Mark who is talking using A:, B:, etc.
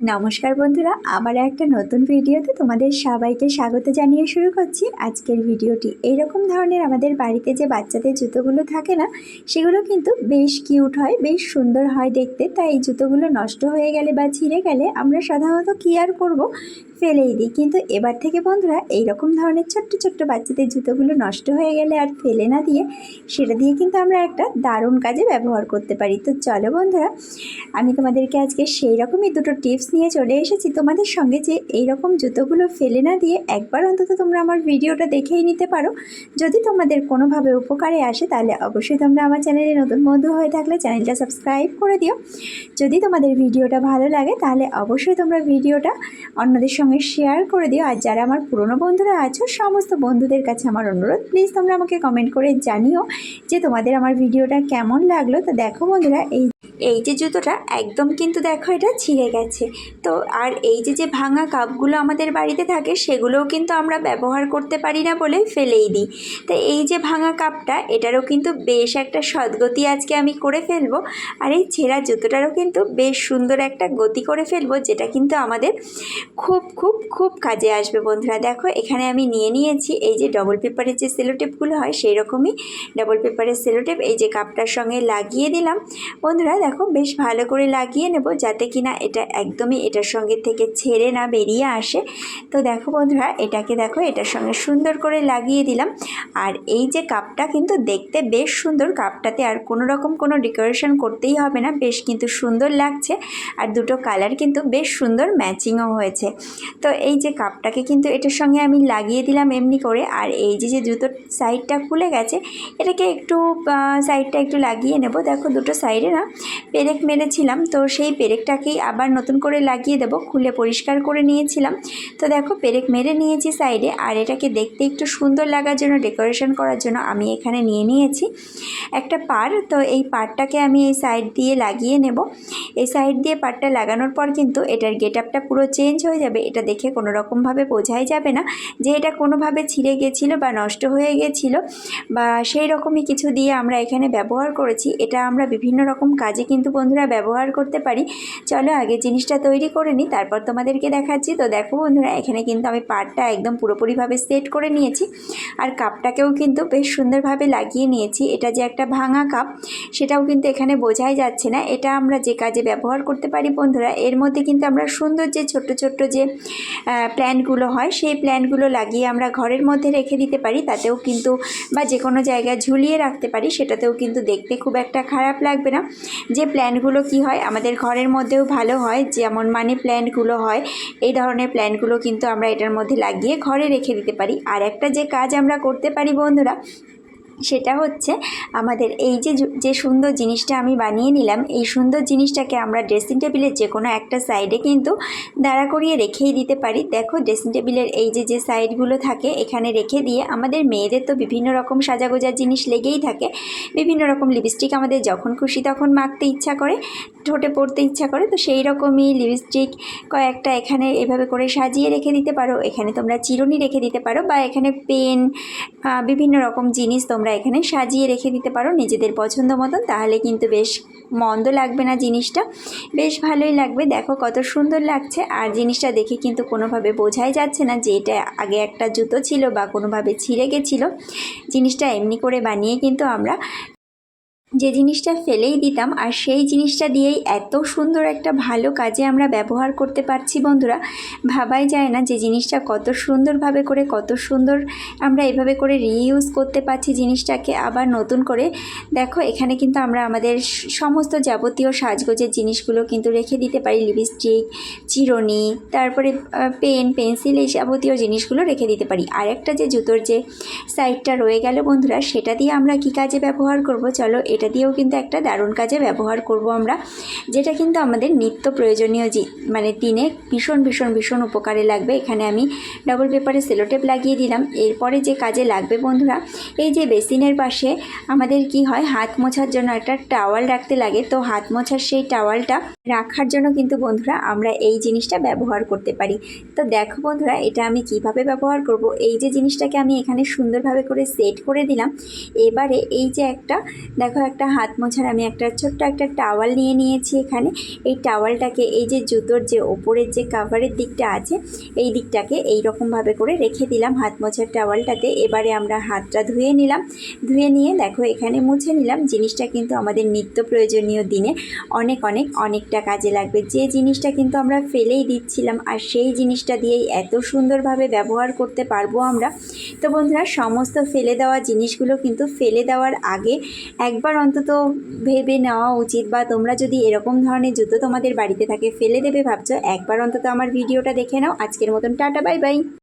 A: নমস্কার বন্ধুরা, আবার একটা নতুন ভিডিওতে তোমাদের সবাইকে স্বাগত জানিয়ে শুরু করছি। আজকের ভিডিওটি এইরকম ধরনের আমাদের বাড়িতে যে বাচ্চাদের জুতোগুলো থাকে না, সেগুলো কিন্তু বেশ কিউট হয়, বেশ সুন্দর হয় দেখতে। তাই জুতোগুলো নষ্ট হয়ে গেলে বা ছিঁড়ে গেলে আমরা সাধারণত কী আর করব? ফেলেই দিই। কিন্তু এবার থেকে বন্ধুরা এই রকম ধরনের ছোট্ট ছোট্ট বাচ্চাদের জুতোগুলো নষ্ট হয়ে গেলে আর ফেলে না দিয়ে, সেটা দিয়ে কিন্তু আমরা একটা দারুণ কাজে ব্যবহার করতে পারি। তো চলো বন্ধুরা, আমি তোমাদেরকে আজকে সেই রকমই দুটো টিপস নিয়ে চলে এসেছি তোমাদের সঙ্গে যে এই রকম জুতোগুলো ফেলে না দিয়ে একবার অন্তত তোমরা আমার ভিডিওটা দেখেই নিতে পারো। যদি তোমাদের কোনোভাবে উপকারে আসে, তাহলে অবশ্যই তোমরা আমার চ্যানেলে নতুন বন্ধু হয়ে থাকলে চ্যানেলটা সাবস্ক্রাইব করে দিও। যদি তোমাদের ভিডিওটা ভালো লাগে, তাহলে অবশ্যই তোমরা ভিডিওটা অন্যদের সঙ্গে শেয়ার করে দিও। আর যারা আমার পুরনো বন্ধুরা আছো, সমস্ত বন্ধুদের কাছে আমার অনুরোধ প্লিজ তোমরা আমাকে কমেন্ট করে জানিও যে তোমাদের আমার ভিডিওটা কেমন লাগল। তো দেখো বন্ধুরা, এই এই যে জুতোটা, একদম কিন্তু দেখো এটা ছিঁড়ে গেছে। তো আর এই যে যে ভাঙা কাপগুলো আমাদের বাড়িতে থাকে, সেগুলোও কিন্তু আমরা ব্যবহার করতে পারি না বলে ফেলেই দিই। তো এই যে ভাঙা কাপটা, এটারও কিন্তু বেশ একটা সদ্গতি আজকে আমি করে ফেলব। আর এই ছেঁড়া জুতোটারও কিন্তু বেশ সুন্দর একটা গতি করে ফেলব, যেটা কিন্তু আমাদের খুব খুব খুব কাজে আসবে বন্ধুরা। দেখো, এখানে আমি নিয়ে নিয়েছি এই যে ডবল পেপারের যে সেলোটেপগুলো হয় সেই রকমই ডবল পেপারের সেলোটেপ এই যে কাপটার সঙ্গে লাগিয়ে দিলাম। বন্ধুরা দেখো, বেশ ভালো করে লাগিয়ে নেব যাতে কিনা এটা একদমই এটার সঙ্গে থেকে ছেড়ে না বেরিয়ে আসে। তো দেখো বন্ধুরা, এটাকে দেখো, এটার সঙ্গে সুন্দর করে লাগিয়ে দিলাম। আর এই যে কাপটা কিন্তু দেখতে বেশ সুন্দর, কাপটাতে আর কোনো রকম কোনো ডেকোরেশন করতেই হবে না, বেশ কিন্তু সুন্দর লাগছে। আর দুটো কালার কিন্তু বেশ সুন্দর ম্যাচিংও হয়েছে। তো এই যে কাপটাকে কিন্তু এটার সঙ্গে আমি লাগিয়ে দিলাম এমনি করে। আর এই যে যে জুতোর সাইডটা খুলে গেছে, এটাকে একটু সাইডটা একটু লাগিয়ে নেব। দেখো, দুটো সাইডে না পেরেক মেরেছিলাম, তো সেই পেরেকটাকেই আবার নতুন করে লাগিয়ে দেব, খুলে পরিষ্কার করে নিয়েছিলাম। তো দেখো, পেরেক মেরে নিয়েছি সাইডে, আর এটাকে দেখতে একটু সুন্দর লাগার জন্য, ডেকোরেশন করার জন্য আমি এখানে নিয়ে নিয়েছি একটা পার তো এই পারটাকে আমি এই সাইড দিয়ে লাগিয়ে নেব। এই সাইড দিয়ে পারটা লাগানোর পর কিন্তু এটার গেট আপটা পুরো চেঞ্জ হয়ে যাবে, এটা দেখে কোনো রকমভাবে বোঝাই যাবে না যে এটা কোনোভাবে ছিঁড়ে গেছিল বা নষ্ট হয়ে গেছিল, বা সেই রকমই কিছু দিয়ে আমরা এখানে ব্যবহার করেছি। এটা আমরা বিভিন্ন রকম কাজে কিন্তু বন্ধুরা ব্যবহার করতে পারি। চলো আগে জিনিসটা তৈরি করে নিই, তারপর তোমাদেরকে দেখাচ্ছি। তো দেখো বন্ধুরা, এখানে কিন্তু আমি পাটটা একদম পুরোপুরিভাবে সেট করে নিয়েছি। আর কাপটাকেও কিন্তু বেশ সুন্দরভাবে লাগিয়ে নিয়েছি। এটা যে একটা ভাঙা কাপ, সেটাও কিন্তু এখানে বোঝাই যাচ্ছে না। এটা আমরা যে কাজে ব্যবহার করতে পারি বন্ধুরা, এর মধ্যে কিন্তু আমরা সুন্দর যে ছোট্ট ছোট্ট যে প্ল্যান্টগুলো হয়, সেই প্ল্যান্টগুলো লাগিয়ে আমরা ঘরের মধ্যে রেখে দিতে পারি। তাতেও কিন্তু, বা যে কোনো জায়গায় ঝুলিয়ে রাখতে পারি, সেটাতেও কিন্তু দেখতে খুব একটা খারাপ লাগবে না। যে প্ল্যান্টগুলো কি হয়? আমাদের ঘরের মধ্যেও ভালো হয়, যেমন মানি প্ল্যান্টগুলো হয়, এই ধরনের প্ল্যান্টগুলো কিন্তু আমরা এটার মধ্যে লাগিয়ে ঘরে রেখে দিতে পারি। আর একটা যে কাজ আমরা করতে পারি বন্ধুরা সেটা হচ্ছে আমাদের এই যে যে সুন্দর জিনিসটা আমি বানিয়ে নিলাম, এই সুন্দর জিনিসটাকে আমরা ড্রেসিং টেবিলের যে কোনো একটা সাইডে কিন্তু দাঁড়া করিয়ে রেখেই দিতে পারি। দেখো ড্রেসিং টেবিলের এই যে যে সাইডগুলো থাকে, এখানে রেখে দিয়ে আমাদের মেয়েদের তো বিভিন্ন রকম সাজাগোজার জিনিস লেগেই থাকে। বিভিন্ন রকম লিপস্টিক আমাদের যখন খুশি তখন মাখতে ইচ্ছা করে, ঠোঁটে পড়তে ইচ্ছা করে, তো সেই রকমই লিপস্টিক কয়েকটা এখানে এভাবে করে সাজিয়ে রেখে দিতে পারো। এখানে তোমরা চিরুনি রেখে দিতে পারো বা এখানে পেন বিভিন্ন রকম জিনিস তোমরা এখানে সাজিয়ে রেখে দিতে পারো নিজেদের পছন্দ মতন, তাহলে কিন্তু বেশ মন্দ লাগবে না জিনিসটা। বেশ ভালোই লাগবে। দেখো কত সুন্দর লাগছে। আর জিনিসটা দেখে কিন্তু কোনোভাবে বোঝাই যাচ্ছে না যে এটা আগে একটা জুতো ছিল বা কোনোভাবে ছিঁড়ে গেছিল। জিনিসটা এমনি করে বানিয়ে কিন্তু আমরা যে জিনিসটা ফেলেই দিতাম আর সেই জিনিসটা দিয়েই এত সুন্দর একটা ভালো কাজে আমরা ব্যবহার করতে পারছি বন্ধুরা। ভাবাই যায় না যে জিনিসটা কত সুন্দরভাবে করে, কত সুন্দর আমরা এভাবে করে রিইউজ করতে পারছি জিনিসটাকে। আবার নতুন করে দেখো, এখানে কিন্তু আমরা আমাদের সমস্ত যাবতীয় সাজগোজের জিনিসগুলো কিন্তু রেখে দিতে পারি। লিপস্টিক চিরুনি, তারপরে পেন পেন্সিল এই যাবতীয় জিনিসগুলো রেখে দিতে পারি। আর একটা যে জুতোর যে সাইডটা রয়ে গেল বন্ধুরা, সেটা দিয়ে আমরা কি কাজে ব্যবহার করব? চলো এটা দিয়েও কিন্তু একটা দারুণ কাজে ব্যবহার করব আমরা, যেটা কিন্তু আমাদের নিত্য প্রয়োজনীয় মানে দিনে ভীষণ ভীষণ ভীষণ উপকারে লাগবে। এখানে আমি ডবল পেপারে সেলোটেপ লাগিয়ে দিলাম। এরপরে যে কাজে লাগবে বন্ধুরা, এই যে বেসিনের পাশে আমাদের কি হয়, হাত মোছার জন্য একটা টাওয়াল রাখতে লাগে। তো হাত মোছার সেই টাওয়ালটা রাখার জন্য কিন্তু বন্ধুরা আমরা এই জিনিসটা ব্যবহার করতে পারি। তো দেখো বন্ধুরা, এটা আমি কীভাবে ব্যবহার করব? এই যে জিনিসটাকে আমি এখানে সুন্দরভাবে করে সেট করে দিলাম। এবারে এই যে একটা, দেখো একটা হাত মোছার আমি একটা ছোট্ট একটা টাওয়াল নিয়ে নিয়েছি এখানে। এই টাওয়ালটাকে, এই যে জুতোর যে ওপরের যে কাভারের দিকটা আছে, এই দিকটাকে এই রকমভাবে করে রেখে দিলাম হাত মোছার টাওয়ালটাতে। এবারে আমরা হাতটা ধুয়ে নিলাম। ধুয়ে নিয়ে দেখো এখানে মুছে নিলাম। জিনিসটা কিন্তু আমাদের নিত্য প্রয়োজনীয় দিনে অনেক অনেক অনেকটা কাজে লাগবে। যে জিনিসটা কিন্তু আমরা ফেলেই দিচ্ছিলাম আর সেই জিনিসটা দিয়েই এত সুন্দরভাবে ব্যবহার করতে পারব আমরা। তো বন্ধুরা, সমস্ত ফেলে দেওয়া জিনিসগুলো কিন্তু ফেলে দেওয়ার আগে একবার অন্তত ভেবে নেওয়া উচিত বা তোমরা যদি এরকম ধরনের জুতো তোমাদের বাড়িতে থাকে, ফেলে দেবে ভাবছ, একবার অন্তত আমার ভিডিওটা দেখে নাও। আজকের মতন টাটা, বাই বাই।